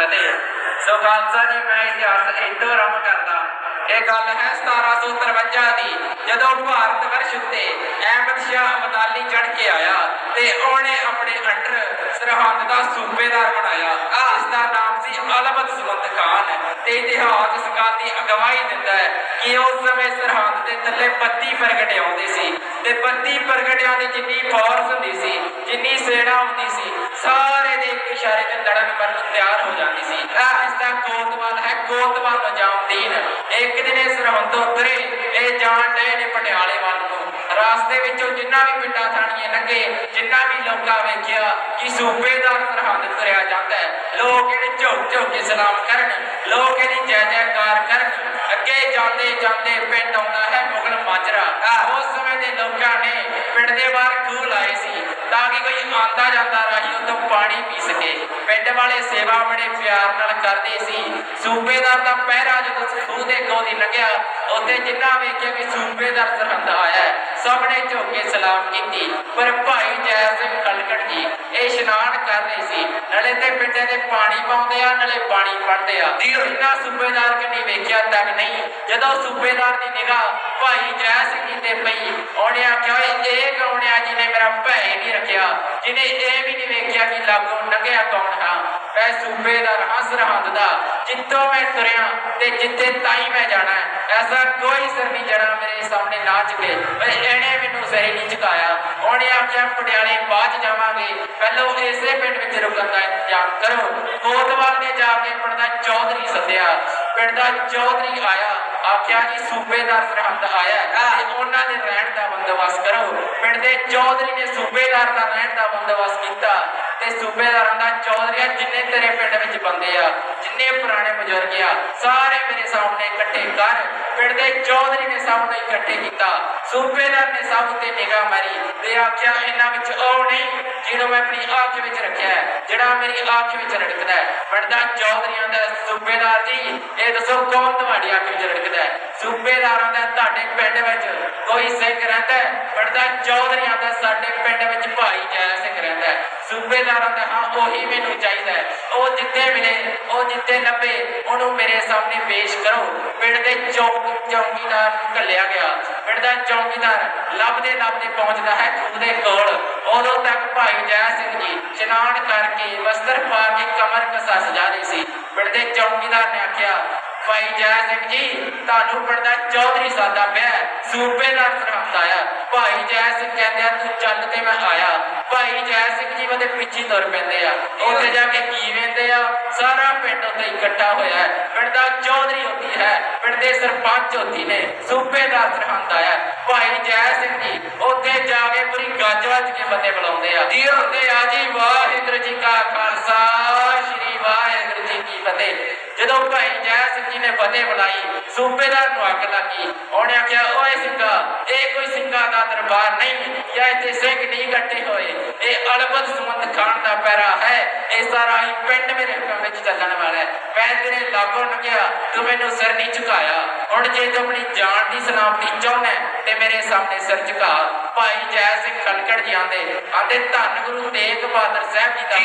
ਫਤਿਹ ਸੋ ਖਾਲਸਾ ਜੀ, ਮੈਂ ਇਤਿਹਾਸ ਇਦੋਂ ਆਰੰਭ ਕਰਦਾ। ਇਹ ਗੱਲ ਹੈ 1753 ਦੀ, ਜਦੋਂ ਭਾਰਤ ਵਰਸ਼ ਉੱਤੇ ਅਹਿਮਦ ਸ਼ਾਹ ਅਬਦਾਲੀ ਚੜ ਕੇ ਆਇਆ ਤੇ ਉਹਨੇ ਆਪਣੇ ਅੰਡਰ ਸਰਹੰਦ ਦਾ ਸੂਬੇਦਾਰ ਬਣਾਇਆ। ਇਸ ਦਾ ਨਾਮ ਸੀ ਅਲਮਦ ਸੁਮੰਦ ਖਾਨ। ਤੇ ਇਤਿਹਾਸ ਇਸ ਗੱਲ ਦੀ ਅਗਵਾਈ ਦਿੰਦਾ ਹੈ ਕਿ ਉਸ ਸਮੇਂ ਸਰਹੰਦ ਦੇ ਥੱਲੇ 32 ਪ੍ਰਗਟੇ ਆਉਂਦੇ ਸੀ। ਤੇ 32 ਪ੍ਰਗਟਿਆਂ ਦੀ ਜਿੰਨੀ ਫੋਰਸ ਹੁੰਦੀ ਸੀ, ਜਿੰਨੀ ਸੈਨਾ ਹੁੰਦੀ ਸੀ, ਸਾਰੇ ਦੇ ਇੱਕ ਇਸ਼ਾਰੇ ਤੇ ਲੜਨ ਮਰਨ ਤਿਆਰ ਹੋ ਜਾਂਦੀ ਸੀ। ਆਹ ਇਸ ਦਾ ਕੋਤਵਾਲ ਹੈ ਕੋਤਵਾਲ ਨਿਜ਼ਾਮਦੀਨ ਇੱਕ ਦਿਨ ਇਹ ਸਰਹੰਦ ਉਤਰੇ, ਇਹ ਜਾਣ ਡਏ ਨੇ ਪਟਿਆਲੇ ਵੱਲ ਨੂੰ। ਰਾਸਤੇ ਵਿੱਚੋਂ ਜਿੰਨਾ ਵੀ ਪਿੰਡਾਂ ਥਾਣੀਆਂ ਲੰਘੇ, ਜਿੰਨਾ ਵੀ ਲੋਕਾਂ ਵੇਖਿਆ ਕਿ ਸੂਬੇਦਾਰ ਸਰਹੰਦ ਤੁਰਿਆ ਜਾਂਦਾ ਹੈ, ਲੋਕ ਇਹਨੇ ਝੁਕ ਝੁਕ ਕੇ ਸਲਾਮ ਕਰਨ, ਲੋਕ ਇਹਦੀ ਜੈ ਜੈਕਾਰ ਕਰਨ। ਅੱਗੇ ਜਾਂਦੇ ਜਾਂਦੇ ਪਿੰਡ ਆਉਂਦਾ ਹੈ ਮਾਜਰਾ ਉਸ ਸਮੇਂ ਦੇ ਲੋਕਾਂ ਨੇ ਪਿੰਡ ਦੇ ਬਾਹਰ ਖੂਹ ਲਾਏ ਸੀ ਤਾਂ ਕਿ ਕੋਈ ਆਂਦਾ ਜਾਂਦਾ ਰਾਹੀ ਉਤੋਂ ਪਾਣੀ ਪੀ ਸਕੇ। ਪਿੰਡ ਵਾਲੇ ਸੇਵਾ ਬੜੇ ਪਿਆਰ ਨਾਲ ਕਰਦੇ ਸੀ। ਸੂਬੇਦਾਰ ਦਾ ਪਹਿਰਾ ਜਦੋਂ ਖੂਹ ਦੇ ਕੋਲ ਦੀ ਲੰਘਿਆ ਉੱਥੇ ਜਿੰਨਾ ਵੇਖਿਆ ਕਿ ਸੂਬੇਦਾਰ ਸਰਹੰਦ ਆਇਆ ਹੈ, ਸਭ ਨੇ ਝੁਕ ਕੇ ਸਲਾਮ ਕੀਤੀ। ਪਰ ਭਾਈ ਜੈ ਨਾਲੇ ਪਾਣੀ ਪੜਦੇ ਆ। ਇਹਨਾਂ ਸੂਬੇਦਾਰ ਕਨੀ ਵੇਖਿਆ ਤੱਕ ਨਹੀਂ। ਜਦੋਂ ਸੂਬੇਦਾਰ ਦੀ ਨਿਗਾਹ ਭਾਈ ਜੈ ਸਿੰਘ ਜੀ ਤੇ ਪਈ ਉਹਨੇ ਆਖਿਆ ਇਹ ਕੌਣ ਆ ਜਿਹਨੇ ਮੇਰਾ ਭੈ ਨਹੀਂ ਰੱਖਿਆ। ਜਿਹਨੇ ਇਹ ਵੀ ਨਹੀਂ ਵੇਖਿਆ ਕਿ ਲਾਗੋਂ ਲੰਘਿਆ ਕੌਣ ਮੈਂ ਸੂਬੇਦਾਰ ਹਾਂ ਸਰਹੰਦ ਦਾ ਜਿੱਥੋਂ ਮੈਂ ਤੁਰਿਆ ਤੇ ਜਿੱਥੇ ਤਾਈ ਮੈਂ ਜਾਣਾ ਐਸਾ ਕੋਈ ਸਿਰ ਨਹੀਂ ਜਣਾ ਮੇਰੇ ਸਾਹਮਣੇ ਨਾ ਝੁਕੇ। ਓਏ ਇਹਨੇ ਮੈਨੂੰ ਸਿਰ ਹੀ ਨਹੀਂ ਝੁਕਾਇਆ। ਉਹਨੇ ਆਖਿਆ ਪਟਿਆਲੇ ਬਾਅਦ ਜਾਵਾਂਗੇ। ਪਹਿਲਾਂ ਇਸੇ ਪਿੰਡ ਵਿੱਚ ਰੁਕਣ ਦਾ ਇੰਤਜ਼ਾਮ ਕਰੋ। ਕੋਤਵਾਲ ਨੇ ਜਾ ਕੇ ਪਿੰਡ ਦਾ ਚੌਧਰੀ ਸੱਦਿਆ। ਪਿੰਡ ਦਾ ਚੌਧਰੀ ਆਇਆ ਆਖਿਆ ਜੀ ਸੂਬੇਦਾਰ ਸਰਹੰਦ ਆਇਆ ਤੇ ਉਹਨਾਂ ਦੇ ਰਹਿਣ ਦਾ ਬੰਦੋਬਸਤ ਕਰੋ। ਪਿੰਡ ਦੇ ਚੌਧਰੀ ਨੇ ਸੂਬੇਦਾਰ ਦਾ ਰਹਿਣ ਦਾ ਬੰਦੋਬਸਤ ਕੀਤਾ। ਤੇ ਸੂਬੇਦਾਰਾਂ ਦਾ ਚੌਧਰੀਆ ਜਿੰਨੇ ਤੇਰੇ ਪਿੰਡ ਵਿੱਚ ਬੰਦੇ ਆ ਜਿੰਨੇ ਪੁਰਾਣੇ ਬਜ਼ੁਰਗ ਆ ਸਾਰੇ ਮੇਰੇ ਸਾਹਮਣੇ ਇਕੱਠੇ ਕਰ। ਪਿੰਡ ਦੇ ਚੌਧਰੀ ਨੇ ਸਭ ਨੂੰ ਇਕੱਠੇ ਕੀਤਾ। ਸੂਬੇਦਾਰ ਨੇ ਸਭ ਉੱਤੇ ਨਿਗਾਹ ਮਾਰੀ ਤੇ ਆਖਿਆ ਇਹਨਾਂ ਵਿੱਚ ਉਹ ਨਹੀਂ ਜਿਹਨੂੰ ਮੈਂ ਆਪਣੀ ਅੱਖ ਵਿੱਚ ਰੱਖਿਆ ਹੈ, ਜਿਹੜਾ ਮੇਰੀ ਅੱਖ ਵਿੱਚ ਰੜਕਦਾ ਹੈ। ਪਿੰਡ ਦਾ ਚੌਧਰੀਆਂ ਦਾ ਸੂਬੇਦਾਰ ਜੀ ਇਹ ਦੱਸੋ ਕੌਣ ਤੁਹਾਡੀ ਅੱਖ ਵਿੱਚ ਰੜਕਦਾ ਹੈ? ਸੂਬੇਦਾਰਾਂ ਦਾ ਤੁਹਾਡੇ ਪਿੰਡ ਵਿੱਚ ਕੋਈ ਸਿੰਘ ਰਹਿੰਦਾ ਹੈ? ਪਿੰਡ ਦਾ ਚੌਧਰੀਆਂ ਦਾ ਸਾਡੇ ਸੂਬੇਦਾਰਾਂ ਦਾ ਹਾਂ, ਉਹੀ ਮੈਨੂੰ ਚਾਹੀਦਾ ਹੈ। ਉਹ ਜਿੱਥੇ ਮਿਲੇ ਉਹ ਜਿੱਥੇ ਲੱਭੇ, ਉਹਨੂੰ ਮੇਰੇ ਸਾਹਮਣੇ ਪੇਸ਼ ਕਰੋ। ਪਿੰਡ ਦੇ ਚੌਕ, ਚੌਕੀਦਾਰ ਨੂੰ ਘੱਲਿਆ ਗਿਆ। ਪਿੰਡ ਦਾ ਚੌਕੀਦਾਰ ਲੱਭਦੇ ਲੱਭਦੇ ਪਹੁੰਚਦਾ ਹੈ ਖੂਹ ਦੇ ਕੋਲ। ਉਦੋਂ ਤੱਕ ਭਾਈ ਜੈ ਸਿੰਘ ਜੀ ਇਸ਼ਨਾਨ ਕਰਕੇ ਵਸਤਰ ਪਾ ਕੇ ਕਮਰ ਕਸਾ ਸਜਾ ਰਹੀ ਸੀ। ਪਿੰਡ ਦੇ ਚੌਕੀਦਾਰ ਨੇ ਆਖਿਆ ਭਾਈ ਜੈ ਸਿੰਘ ਜੀ। ਤੁਹਾਨੂੰ ਪਿੰਡ ਦਾ ਚੌਧਰੀ ਸਾਦਾ ਪਿਆ। ਸੂਬੇਦਾਰ ਸਰਹੰਦ ਆਇਆ ਭਾਈ ਜੈ ਸਿੰਘ ਕਹਿੰਦੇ ਆ ਤੂੰ ਚੱਲ ਤੇ ਮੈਂ ਆਇਆ। ਭਾਈ ਜੈ ਸਿੰਘ ਜੀ ਉਹਦੇ ਪਿੱਛੇ ਤੁਰ ਪੈਂਦੇ ਆ। ਉੱਥੇ ਜਾ ਕੇ ਕੀ ਵੇਂਦੇ ਆ? ਸਾਰਾ ਪਿੰਡ ਉੱਤੇ ਇਕੱਠਾ ਹੋਇਆ ਹੈ। ਪਿੰਡ ਦਾ ਚੌਧਰੀ ਹੁੰਦੀ ਹੈ। ਪਿੰਡ ਦੇ ਸਰਪੰਚ ਹੁੰਦੀ ਨੇ। ਸੂਬੇਦਾਰ ਸਰਹੰਦ ਆਇਆ ਭਾਈ ਜੈ ਸਿੰਘ ਜੀ ਉੱਥੇ ਜਾ ਕੇ ਪੂਰੀ ਗੱਜ ਵੱਜ ਕੇ ਬੰਦੇ ਬੁਲਾਉਂਦੇ ਆ। ਜੀ ਹੁੰਦੇ ਆ ਜੀ। ਵਾਹਿਗੁਰੂ ਜੀ ਕਾ ਖਾਲਸਾ। ਫਤਿਹ ਜਦੋਂ ਭਾਈ ਜੈ ਸਿੰਘ ਜੀ ਨੇ ਫਤਿਹ ਬੁਲਾਈ ਸੂਬੇਦਾਰ ਨੂੰ ਅੱਗ ਲੱਗੀ। ਉਹਨੇ ਆਖਿਆ ਓਏ ਸਿੰਘਾ ਇਹ ਕੋਈ ਸਿੰਘਾਂ ਦਾ ਦਰਬਾਰ ਨਹੀਂ ਜਾਂ ਇੱਥੇ ਸਿੰਘ ਨਹੀਂ ਇਕੱਠੇ ਹੋਏ। ਇਹ ਅਲਬਦ ਸੁਮੰਦ ਖਾਨ ਦਾ ਪੈਰਾ ਹੈ। ਇਹ ਸਾਰਾ ਹੀ ਪਿੰਡ ਮੇਰੇ ਹੁਕਮ ਵਿੱਚ ਚੱਲਣ ਵਾਲਾ ਹੈ। ਮੈਂ ਤੇਰੇ ਲਾਗੋਂ ਲੰਘਿਆ ਤੂੰ ਮੈਨੂੰ ਸਿਰ ਨਹੀਂ ਝੁਕਾਇਆ। ਹੁਣ ਜੇ ਤੂੰ ਆਪਣੀ ਜਾਨ ਦੀ ਸਲਾਮਤੀ ਚਾਹੁੰਦਾ ਤੇ ਮੇਰੇ ਸਾਹਮਣੇ ਸਿਰ ਝੁਕਾ। ਭਾਈ ਜੈ ਸਿੰਘ ਖਲਕੜ ਜੀ ਆਂਦੇ ਆਂਦੇ ਧੰਨ ਗੁਰੂ ਤੇਗ ਬਹਾਦਰ ਸਾਹਿਬ ਜੀ ਦਾ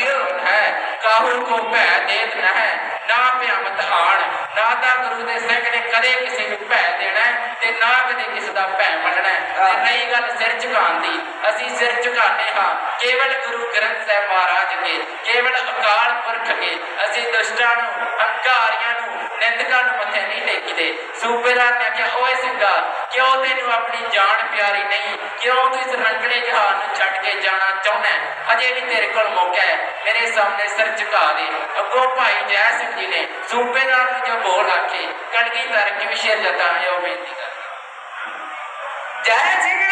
ਕਾਹੂ ਕੋ ਭੈ ਦੇਤ ਨਾ ਹੈ ਨਾ ਭਿਆਮਤ ਆਣ ਨਾ ਤਾਂ ਗੁਰੂ ਦੇ ਸਿੰਘ ਨੇ ਕਦੇ ਕਿਸੇ ਨੂੰ ਭੈ ਦੇਣਾ ਤੇ ਨਾ ਕਦੇ ਕਿਸੇ ਦਾ ਭੈ ਮੰਨਣਾ। ਤੇ ਰਹੀ ਗੱਲ ਸਿਰ ਝੁਕਾਉਣ ਦੀ। ਅਸੀਂ ਸਿਰ ਝੁਕਾਉਂਦੇ ਹਾਂ। ਕੇਵਲ ਗੁਰੂ ਗ੍ਰੰਥ ਸਾਹਿਬ ਮਹਾਰਾਜ ਕੇ ਕੇਵਲ ਅਕਾਲ ਪੁਰਖ ਕੇ ਅਸੀਂ ਦੁਸ਼ਟਾਂ ਨੂੰ ਹੰਕਾਰੀਆਂ ਨੂੰ ਨਿੰਦਕਾਂ ਨੂੰ ਮੱਥੇ ਨਹੀਂ ਟੇਕੀਦੇ ਸੂਬੇਦਾਰ ਨੇ ਕਿਹਾ ਓਏ ਸਿੰਘਾ, ਕਿਉਂ ਤੈਨੂੰ ਆਪਣੀ ਜਾਨ ਪਿਆਰੀ ਨਹੀਂ? ਕਿਉਂ ਤੂੰ ਇਸ ਰੰਗਲੇ ਜਹਾਨ ਨੂੰ ਛੱਡ ਕੇ ਜਾਣਾ ਚਾਹੁੰਦਾ ਅਜੇ ਵੀ ਤੇਰੇ ਕੋਲ ਮੌਕਾ ਹੈ। ਮੇਰੇ ਸਾਹਮਣੇ ਸਿਰ ਝੁਕਾ ਦੇ। ਅੱਗੋਂ ਭਾਈ ਜੈ ਸਿੰਘ ਜੀ ਨੇ ਸੂਬੇਦਾਰ ਨੂੰ ਜੋ ਬੋਲ ਆਖੇ ਕਣਕੀ ਕੀ ਵਿਸ਼ੇ ਜਤਾ ਉਹ ਬੇਨਤੀ ਕਰ ਜੈ ਸਿੰਘ